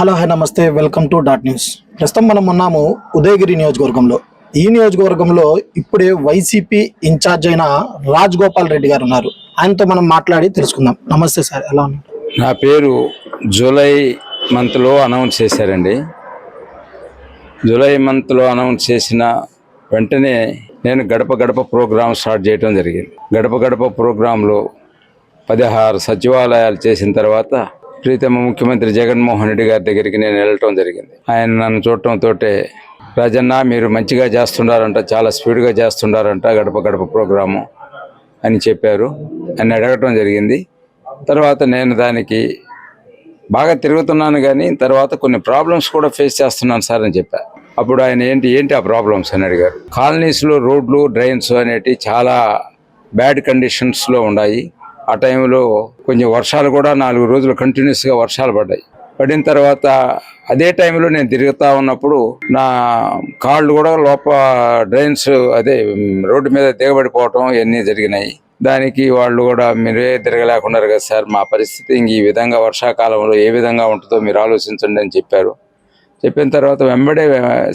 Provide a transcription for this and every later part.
Hello hi నమస్తే welcome to dot news. ప్రస్తుతం మనం ఉన్నాము ఉదయగిరి నియోజకవర్గంలో. ఈ నియోజకవర్గంలో ఇప్పుడే వైసీపీ ఇన్ఛార్జ్ అయిన రాజ్ గోపాల్ రెడ్డి గారు ఉన్నారు. ఆయనతో మనం మాట్లాడి తెలుసుకుందాం. నమస్తే సార్ ఎలా ఉన్నారు? నా పేరు జూలై మంత్లో అనౌన్స్ చేశారండి. జూలై మంత్లో అనౌన్స్ చేసిన వెంటనే నేను గడప గడప ప్రోగ్రాం స్టార్ట్ చేయడం జరిగింది. గడప గడప ప్రోగ్రాంలో పదహారు సచివాలయాలు చేసిన తర్వాత ప్రీతమ ముఖ్యమంత్రి జగన్మోహన్ రెడ్డి గారి దగ్గరికి నేను వెళ్ళటం జరిగింది. ఆయన నన్ను చూడటంతో రాజన్న మీరు మంచిగా చేస్తున్నారంట చాలా స్పీడ్గా చేస్తున్నారంట గడప గడప ప్రోగ్రాము అని చెప్పారు. అని అడగటం జరిగింది. తర్వాత నేను దానికి బాగా తిరుగుతున్నాను కానీ తర్వాత కొన్ని ప్రాబ్లమ్స్ కూడా ఫేస్ చేస్తున్నాను సార్ అని చెప్పా. అప్పుడు ఆయన ఏంటి ఏంటి ఆ ప్రాబ్లమ్స్? అని అడిగారు. కాలనీస్లో రోడ్లు డ్రైన్స్ అనేటివి చాలా బ్యాడ్ కండిషన్స్లో ఉన్నాయి. ఆ టైంలో కొంచెం వర్షాలు కూడా నాలుగు రోజులు కంటిన్యూస్గా వర్షాలు పడ్డాయి. పడిన తర్వాత అదే టైంలో నేను తిరుగుతూ ఉన్నప్పుడు నా కాళ్ళు కూడా లోప డ్రైన్స్ అదే రోడ్డు మీద దిగబడిపోవటం ఇవన్నీ జరిగినాయి. దానికి వాళ్ళు కూడా మీరే తిరగలేకున్నారు కదా సార్ మా పరిస్థితి ఇంక ఈ విధంగా వర్షాకాలంలో ఏ విధంగా ఉంటుందో మీరు ఆలోచించండి అని చెప్పారు. చెప్పిన తర్వాత వెంబడే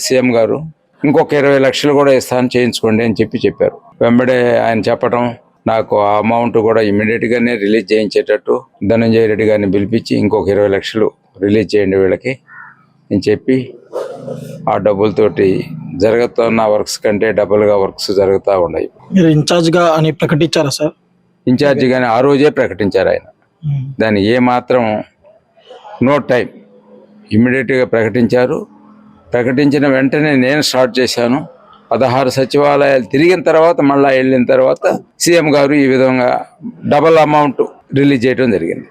సీఎం గారు ఇంకొక ఇరవై లక్షలు కూడా ఇస్తాను చేయించుకోండి అని చెప్పి చెప్పారు. వెంబడే ఆయన చెప్పటం నాకు ఆ అమౌంట్ కూడా ఇమ్మీడియట్గానే రిలీజ్ చేయించేటట్టు ధనంజయ రెడ్డి గారిని పిలిపించి ఇంకొక ఇరవై లక్షలు రిలీజ్ చేయండి వీళ్ళకి అని చెప్పి ఆ డబ్బులతోటి జరుగుతున్న వర్క్స్ కంటే డబుల్గా వర్క్స్ జరుగుతూ ఉన్నాయి. మీరు ఇన్ఛార్జ్గా అని ప్రకటించారా సార్? ఇన్ఛార్జి కానీ ఆ రోజే ప్రకటించారు ఆయన. దాన్ని ఏ మాత్రం నో టైం ఇమ్మీడియట్గా ప్రకటించారు. ప్రకటించిన వెంటనే నేను స్టార్ట్ చేశాను. పదహారు సచివాలయాలు తిరిగిన తర్వాత మళ్ళీ వెళ్ళిన తర్వాత సీఎం గారు ఈ విధంగా డబల్ అమౌంట్ రిలీజ్ చేయడం జరిగింది.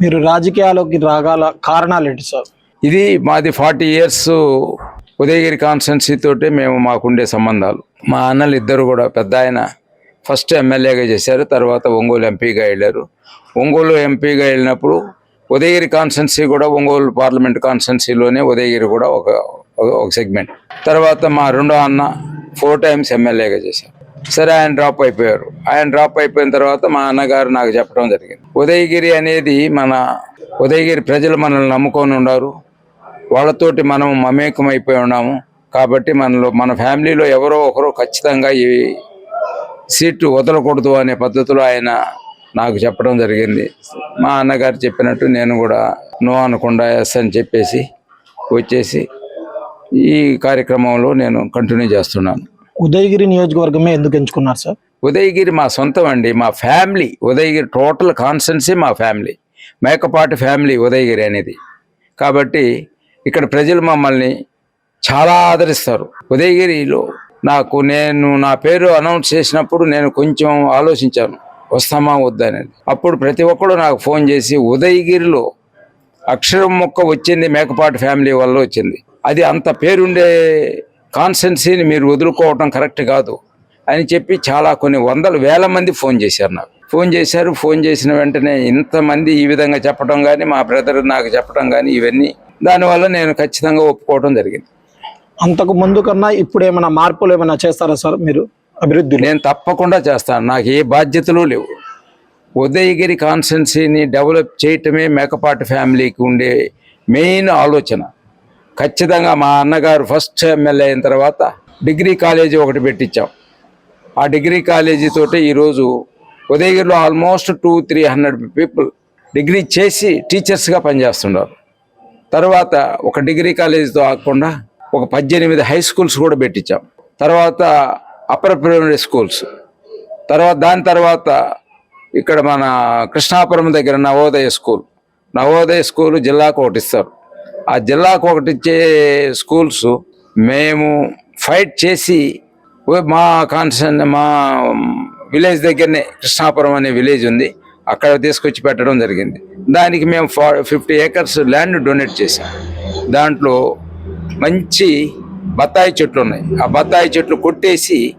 మీరు రాజకీయాల్లోకి రాగల కారణాలు ఏంటి సార్? ఇది మాది ఫార్టీ ఇయర్స్ ఉదయగిరి కాన్స్టెన్సీ తోటి మేము మాకుండే సంబంధాలు. మా అన్నలు ఇద్దరు కూడా పెద్ద ఆయన ఫస్ట్ ఎమ్మెల్యేగా చేశారు తర్వాత ఒంగోలు ఎంపీగా వెళ్ళారు. ఒంగోలు ఎంపీగా వెళ్ళినప్పుడు ఉదయగిరి కాన్స్టెన్సీ కూడా ఒంగోలు పార్లమెంట్ కాన్స్టెన్సీలోనే ఉదయగిరి కూడా ఒక- ఒక సెగ్మెంట్. తర్వాత మా రెండో అన్న ఫోర్ టైమ్స్ ఎమ్మెల్యేగా చేశారు. సరే ఆయన డ్రాప్ అయిపోయారు. ఆయన డ్రాప్ అయిపోయిన తర్వాత మా అన్నగారు నాకు చెప్పడం జరిగింది. ఉదయగిరి అనేది మన ఉదయగిరి ప్రజలు మనల్ని నమ్ముకొని ఉన్నారు. వాళ్ళతోటి మనం మమేకం అయిపోయి ఉన్నాము. కాబట్టి మనలో మన ఫ్యామిలీలో ఎవరో ఒకరు ఖచ్చితంగా ఈ సీటు వదలకూడదు అనే పద్ధతిలో ఆయన నాకు చెప్పడం జరిగింది. మా అన్నగారు చెప్పినట్టు నేను కూడా నో అనకుండా ఎస్ అని చెప్పేసి వచ్చేసి ఈ కార్యక్రమంలో నేను కంటిన్యూ చేస్తున్నాను. ఉదయగిరి నియోజకవర్గమే ఎందుకు ఎంచుకున్నారు సార్? ఉదయగిరి మా సొంతం అండి. మా ఫ్యామిలీ ఉదయగిరి టోటల్ కాన్స్టెన్సీ మా ఫ్యామిలీ. మేకపాటి ఫ్యామిలీ ఉదయగిరి అనేది. కాబట్టి ఇక్కడ ప్రజలు మమ్మల్ని చాలా ఆదరిస్తారు. ఉదయగిరిలో నాకు నేను నా పేరు అనౌన్స్ చేసినప్పుడు నేను కొంచెం ఆలోచించాను వస్తామా వద్దనేది అప్పుడు ప్రతి ఒక్కరు నాకు ఫోన్ చేసి ఉదయగిరిలో అక్షరం మొక్క వచ్చింది మేకపాటి ఫ్యామిలీ వల్ల వచ్చింది. అది అంత పేరుండే కాన్స్టెన్సీని మీరు వదులుకోవటం కరెక్ట్ కాదు అని చెప్పి చాలా కొన్ని వందల వేల మంది ఫోన్ చేశారు నాకు. ఫోన్ చేశారు ఫోన్ చేసిన వెంటనే ఇంతమంది ఈ విధంగా చెప్పడం కానీ మా బ్రదర్ నాకు చెప్పడం కానీ ఇవన్నీ దానివల్ల నేను ఖచ్చితంగా ఒప్పుకోవడం జరిగింది. అంతకు ముందు కన్నా ఇప్పుడు ఏమైనా మార్పులు ఏమైనా చేస్తారా సార్ మీరు? అభివృద్ధిలో? నేను తప్పకుండా చేస్తాను. నాకు ఏ బాధ్యతలు లేవు. ఉదయగిరి కాన్స్టెన్సీని డెవలప్ చేయటమే మేకపాటి ఫ్యామిలీకి ఉండే మెయిన్ ఆలోచన. ఖచ్చితంగా మా అన్నగారు ఫస్ట్ ఎమ్మెల్యే అయిన తర్వాత డిగ్రీ కాలేజీ ఒకటి పెట్టించాం. ఆ డిగ్రీ కాలేజీతో ఈరోజు ఉదయగిరిలో almost two three hundred people degree చేసి టీచర్స్గా పనిచేస్తున్నారు. తర్వాత ఒక డిగ్రీ కాలేజీతో ఆగకుండా ఒక పద్దెనిమిది హై స్కూల్స్ కూడా పెట్టించాం. తర్వాత అప్పర్ ప్రైమరీ స్కూల్స్ తర్వాత దాని తర్వాత ఇక్కడ మన కృష్ణాపురం దగ్గర నవోదయ స్కూల్. నవోదయ స్కూల్ జిల్లాకు ఒకటిస్తారు ఆ జిల్లాకు ఒకటి ఇచ్చే స్కూల్స్ మేము ఫైట్ చేసి మా కాన్సన్ మా విలేజ్ దగ్గరనే కృష్ణాపురం అనే విలేజ్ ఉంది. అక్కడ తీసుకొచ్చి పెట్టడం జరిగింది. దానికి మేము ఫా ఫిఫ్టీ ఏకర్స్ ల్యాండ్ డొనేట్ చేసాం దాంట్లో మంచి బత్తాయి చెట్లు ఉన్నాయి. ఆ బత్తాయి చెట్లు కొట్టేసి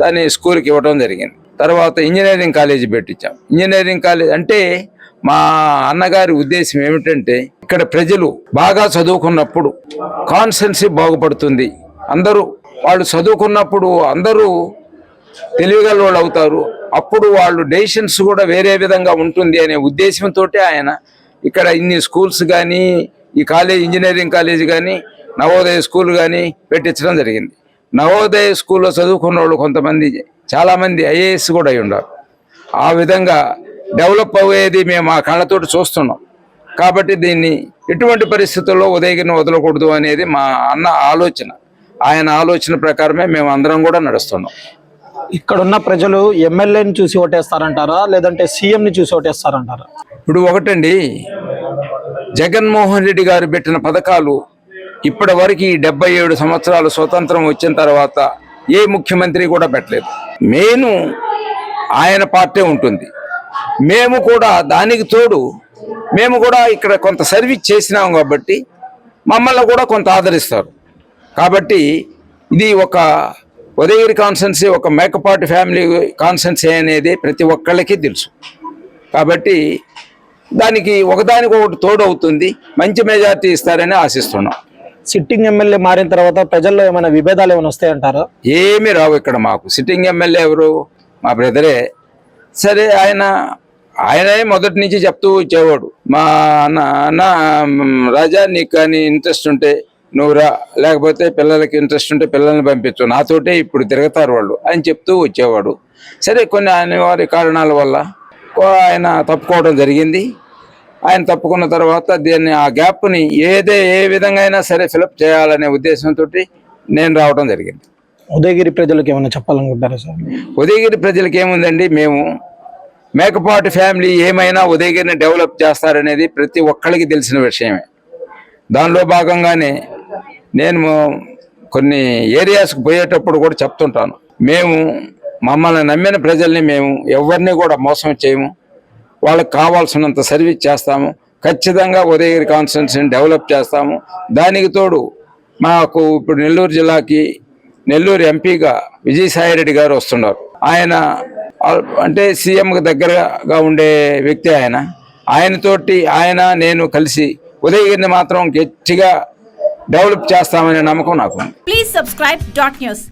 దాన్ని స్కూల్కి ఇవ్వడం జరిగింది. తర్వాత ఇంజనీరింగ్ కాలేజీ పెట్టించాం. ఇంజనీరింగ్ కాలేజ్ అంటే మా అన్నగారి ఉద్దేశం ఏమిటంటే ఇక్కడ ప్రజలు బాగా చదువుకున్నప్పుడు కాన్సెన్సీ బాగుపడుతుంది. అందరూ వాళ్ళు చదువుకున్నప్పుడు అందరూ తెలివిగల వాళ్ళు అవుతారు. అప్పుడు వాళ్ళు డెసిషన్స్ కూడా వేరే విధంగా ఉంటుంది అనే ఉద్దేశంతో ఆయన ఇక్కడ ఇన్ని స్కూల్స్ కానీ ఈ కాలేజ్ ఇంజనీరింగ్ కాలేజ్ కానీ నవోదయ స్కూల్ కానీ పెట్టించడం జరిగింది. నవోదయ స్కూల్లో చదువుకున్న వాళ్ళు కొంతమంది చాలామంది ఐఏఎస్ కూడా అయి ఉన్నారు ఆ విధంగా డెవలప్ అయ్యేది మేము ఆ కళ్ళతోటి చూస్తున్నాం. కాబట్టి దీన్ని ఎటువంటి పరిస్థితుల్లో ఉదయగిరిని వదలకూడదు అనేది మా అన్న ఆలోచన. ఆయన ఆలోచన ప్రకారమే మేము అందరం కూడా నడుస్తున్నాం. ఇక్కడ ఉన్న ప్రజలు ఎమ్మెల్యేని చూసి ఓటేస్తారంటారా? లేదంటే సీఎం ని చూసి ఓటేస్తారంటారా? ఇప్పుడు ఒకటండి జగన్మోహన్ రెడ్డి గారు పెట్టిన పథకాలు ఇప్పటి వరకు ఈ డెబ్బై ఏడు సంవత్సరాలు స్వతంత్రం వచ్చిన తర్వాత ఏ ముఖ్యమంత్రి కూడా పెట్టలేదు. మెయిన్ ఆయన పార్టీ ఉంటుంది. మేము కూడా దానికి తోడు మేము కూడా ఇక్కడ కొంత సర్వీస్ చేసినాం కాబట్టి మమ్మల్ని కూడా కొంత ఆదరిస్తారు. కాబట్టి ఇది ఒక ఉదయగిరి కాన్సెన్సీ ఒక మేకపాటి ఫ్యామిలీ కాన్సెన్సీ అనేది ప్రతి ఒక్కళ్ళకి తెలుసు. కాబట్టి దానికి ఒకదానికి ఒకటి తోడవుతుంది మంచి మెజార్టీ ఇస్తారని ఆశిస్తున్నాం. సిట్టింగ్ ఎమ్మెల్యే మారిన తర్వాత ప్రజల్లో ఏమైనా విభేదాలు ఏమైనా వస్తాయంటారా? ఏమీ రావు ఇక్కడ మాకు. సిట్టింగ్ ఎమ్మెల్యే ఎవరు? మా బ్రదరే. సరే ఆయన ఆయనే మొదటి నుంచి చెప్తూ వచ్చేవాడు. మా అన్న అన్న రాజా నీకు కానీ ఇంట్రెస్ట్ ఉంటే నువ్వు రా లేకపోతే పిల్లలకి ఇంట్రెస్ట్ ఉంటే పిల్లల్ని పంపించు నాతోటే ఇప్పుడు తిరుగుతారు వాళ్ళు అని చెప్తూ వచ్చేవాడు. సరే కొన్ని అనివార్య కారణాల వల్ల ఆయన తప్పుకోవడం జరిగింది. ఆయన తప్పుకున్న తర్వాత దీన్ని ఆ గ్యాప్ని ఏదే ఏ విధంగా అయినా సరే ఫిలప్ చేయాలనే ఉద్దేశంతో నేను రావడం జరిగింది. ఉదయగిరి ప్రజలకు ఏమైనా చెప్పాలనుకుంటారా సార్? ఉదయగిరి ప్రజలకు ఏముందండి? మేము మేకపాటి ఫ్యామిలీ ఏమైనా ఉదయగిరిని డెవలప్ చేస్తారనేది ప్రతి ఒక్కరికి తెలిసిన విషయమే. దానిలో భాగంగానే నేను కొన్ని ఏరియాస్కి పోయేటప్పుడు కూడా చెప్తుంటాను. మేము మమ్మల్ని నమ్మిన ప్రజల్ని మేము ఎవరిని కూడా మోసం చేయము. వాళ్ళకి కావాల్సినంత సర్వీస్ చేస్తాము. ఖచ్చితంగా ఉదయగిరి కాన్స్టిట్యున్సీని డెవలప్ చేస్తాము. దానికి తోడు మాకు ఇప్పుడు నెల్లూరు జిల్లాకి నెల్లూరు ఎంపీగా విజయసాయి రెడ్డి గారు వస్తున్నారు. ఆయన అంటే సీఎంకి దగ్గరగా ఉండే వ్యక్తి ఆయన. ఆయనతోటి ఆయన నేను కలిసి ఉదయగిరిని మాత్రం గట్టిగా డెవలప్ చేస్తామనే నమ్మకం నాకు. Please subscribe dot news.